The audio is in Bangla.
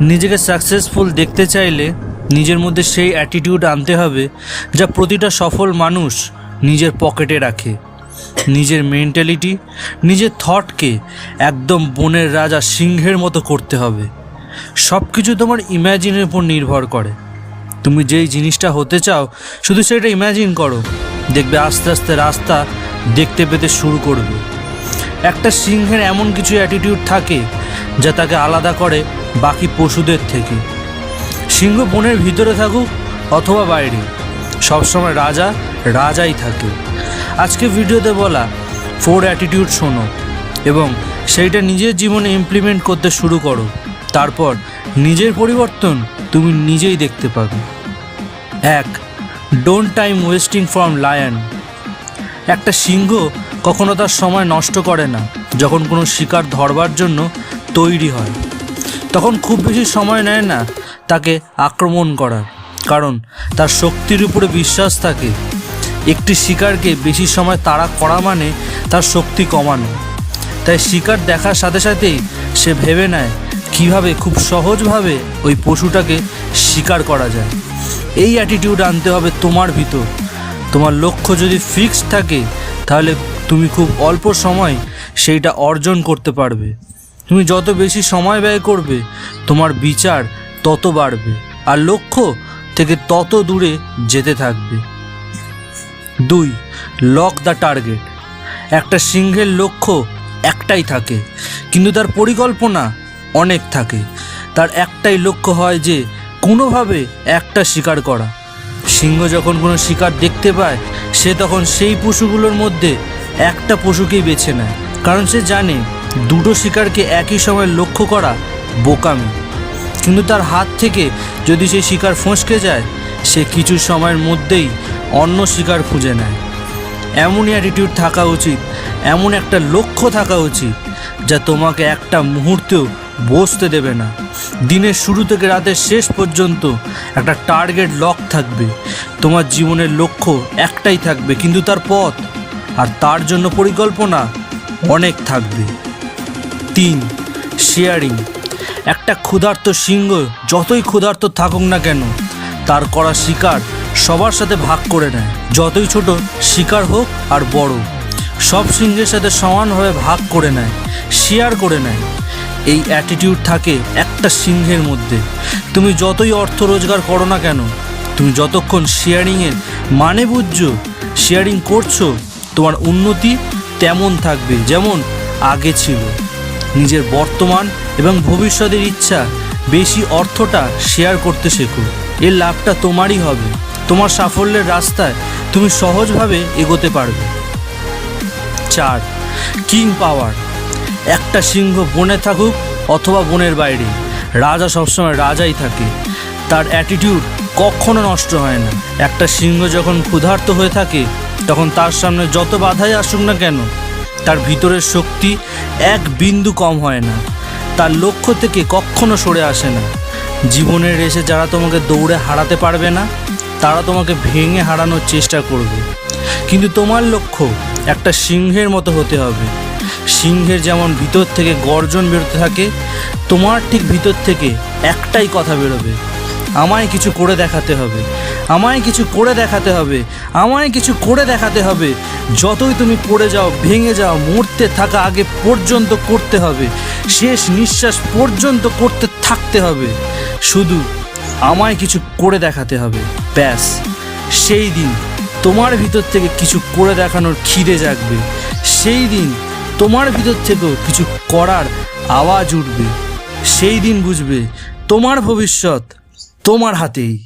নিজেকে সাকসেসফুল দেখতে চাইলে নিজের মধ্যে সেই অ্যাটিটিউড আনতে হবে যা প্রতিটা সফল মানুষ নিজের পকেটে রাখে। নিজের মেন্টালিটি নিজের থটকে একদম বনের রাজা সিংহের মতো করতে হবে। সব কিছু তোমার ইম্যাজিনের উপর নির্ভর করে। তুমি যেই জিনিসটা হতে চাও, শুধু সেটা ইম্যাজিন করো। দেখবে আস্তে আস্তে রাস্তা দেখতে পেতে শুরু করবে। একটা সিংহের এমন কিছু অ্যাটিটিউড থাকে যা তাকে আলাদা করে বাকি পশুদের থেকে। সিংহ বনের ভিতরে থাকুক অথবা বাইরে, সবসময় রাজা রাজাই থাকে। আজকে ভিডিওতে বলা ফোর অ্যাটিটিউড শোনো এবং সেইটা নিজের জীবনে ইমপ্লিমেন্ট করতে শুরু করো। তারপর নিজের পরিবর্তন তুমি নিজেই দেখতে পাবে। এক don't time wasting from lion একটা সিংহ কখনো তার সময় নষ্ট করে না, যখন কোনো শিকার ধরবার জন্য তৈরি হয়। তখন খুব বেশি সময় নেয় না তাকে আক্রমণ করার, কারণ তার শক্তির উপরে বিশ্বাস থাকে। একটি শিকারকে বেশি সময় তাড়া করা মানে তার শক্তি কমানো। তাই শিকার দেখার সাথে সাথেই সে ভেবে নেয় কীভাবে খুব সহজভাবে ওই পশুটাকে শিকার করা যায়। এই অ্যাটিটিউড আনতে হবে তোমার ভিতর। তোমার লক্ষ্য যদি ফিক্সড থাকে, তাহলে তুমি খুব অল্প সময় সেইটা অর্জন করতে পারবে। তুমি যত বেশি সময় ব্যয় করবে, তোমার বিচার তত বাড়বে আর লক্ষ্য থেকে তত দূরে যেতে থাকবে। দুই লক দ্য টার্গেট একটা সিংহের লক্ষ্য একটাই থাকে, কিন্তু তার পরিকল্পনা অনেক থাকে। তার একটাই লক্ষ্য হয় যে, কোনোভাবে একটা শিকার করা। সিংহ যখন কোনো শিকার দেখতে পায়, সে তখন সেই পশুগুলোর মধ্যে একটা পশুকেই বেছে নেয়, কারণ সে জানে দুটো শিকারকে একই সময় লক্ষ্য করা বোকামি। কিন্তু তার হাত থেকে যদি সেই শিকার ফসকে যায়, সে কিছু সময়ের মধ্যেই অন্য শিকার খুঁজে নেয়। এমনই অ্যাটিটিউড থাকা উচিত, এমন একটা লক্ষ্য থাকা উচিত, যা তোমাকে একটা মুহূর্তেও বসতে দেবে না। দিনের শুরু থেকে রাতের শেষ পর্যন্ত একটা টার্গেট লক থাকবে। তোমার জীবনের লক্ষ্য একটাই থাকবে, কিন্তু তার পথ আর তার জন্য পরিকল্পনা অনেক থাকবে। তিন শেয়ারিং একটা ক্ষুধার্ত সিংহ যতই ক্ষুধার্ত থাকুক না কেন, তার করা শিকার সবার সাথে ভাগ করে নেয়। যতই ছোট, শিকার হোক আর বড়, সব সিংহের সাথে সমানভাবে ভাগ করে নেয় শেয়ার করে নেয়। এই অ্যাটিটিউড থাকে একটা সিংহের মধ্যে। তুমি যতই অর্থ রোজগার করো না কেন, তুমি যতক্ষণ শেয়ারিংয়ের মানে বুঝছ শেয়ারিং করছ, তোমার উন্নতি তেমন থাকবে যেমন আগে ছিল। নিজের বর্তমান এবং ভবিষ্যতের ইচ্ছা বেশি অর্থটা শেয়ার করতে শেখো। এর লাভটা তোমারই হবে। তোমার সাফল্যের রাস্তায় তুমি সহজভাবে এগোতে পারবে। চার কিং পাওয়ার একটা সিংহ বনে থাকুক অথবা বনের বাইরে। রাজা সবসময় রাজাই থাকে। তার অ্যাটিটিউড কখনো নষ্ট হয় না। একটা সিংহ যখন ক্ষুধার্ত হয়ে থাকে, তখন তার সামনে যত বাধাই আসুক না কেন তার ভিতরের শক্তি এক বিন্দু কম হয় না। তার লক্ষ্য থেকে কখনো সরে আসে না। জীবনের রেসে যারা তোমাকে দৌড়ে হারাতে পারবে না, তারা তোমাকে ভেঙে হারানোর চেষ্টা করবে। কিন্তু তোমার লক্ষ্য একটা সিংহের মতো হতে হবে। সিংহের যেমন ভিতর থেকে গর্জন বেরোতে থাকে, তোমার ঠিক ভিতর থেকে একটাই কথা বেরোবে। আমায় কিছু করে দেখাতে হবে। আমায় কিছু করে দেখাতে হবে। আমায় কিছু করে দেখাতে হবে। যতই তুমি পড়ে যাও, ভেঙে যাও, মরতে থাকা আগে পর্যন্ত করতে হবে। শেষ নিঃশ্বাস পর্যন্ত করতে থাকতে হবে। শুধু আমায় কিছু করে দেখাতে হবে। ব্যাস। সেই দিন তোমার ভিতর থেকে কিছু করে দেখানোর খিদে জাগবে। সেই দিন তোমার ভিতর থেকেও কিছু করার আওয়াজ উঠবে। সেই দিন বুঝবে তোমার ভবিষ্যৎ তোমার হাতেই।